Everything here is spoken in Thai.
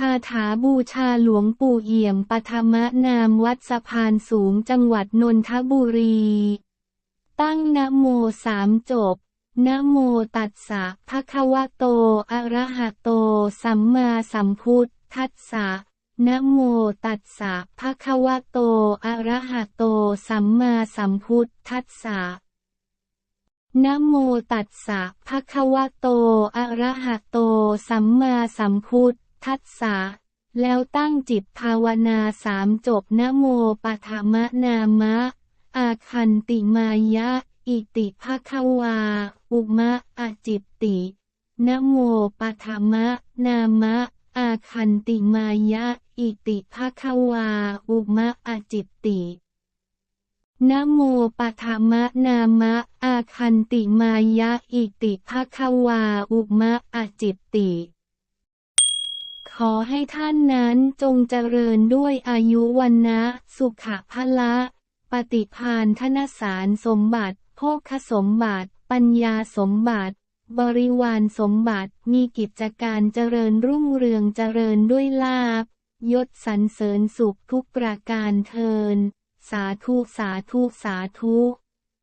คาถาบูชาหลวงปู่เอี่ยมปฐมนามวัดสะพานสูงจังหวัดนนทบุรี ตั้งนะโมสามจบนะโมตัสสะภะคะวะโต อะระหะโต สัมมาสัมพุทธัสสะนะโมตัสสะภะคะวะโต อะระหะโต สัมมาสัมพุทธัสสะนะโมตัสสะภะคะวะโต อะระหะโต สัมมาสัมพุทธ สสะแล้วตั้งจิตภาวนาสามจบนะโมปะทามะนามะ อาคันติมายะ อิติภะคะวา อุมะอาจิตตินะโมปะทามะนามะ อาคันติมายะ อิติภะคะวา อุมะอาจิตตินะโมปะทามะนามะ อาคันติมายะ อิติภะคะวา อุมะอาจิตติ ขอให้ท่านนั้นจงเจริญด้วยอายุวันนะสุขภละ ปฏิพานธนสารสมบัติโภคสมบัติ ปัญญาสมบัติ บริวารสมบัติมีกิจการเจริญรุ่งเรืองเจริญด้วยลาบยศสรรเสริญสุขทุกประการเทิน สาธุสาธุสาธุ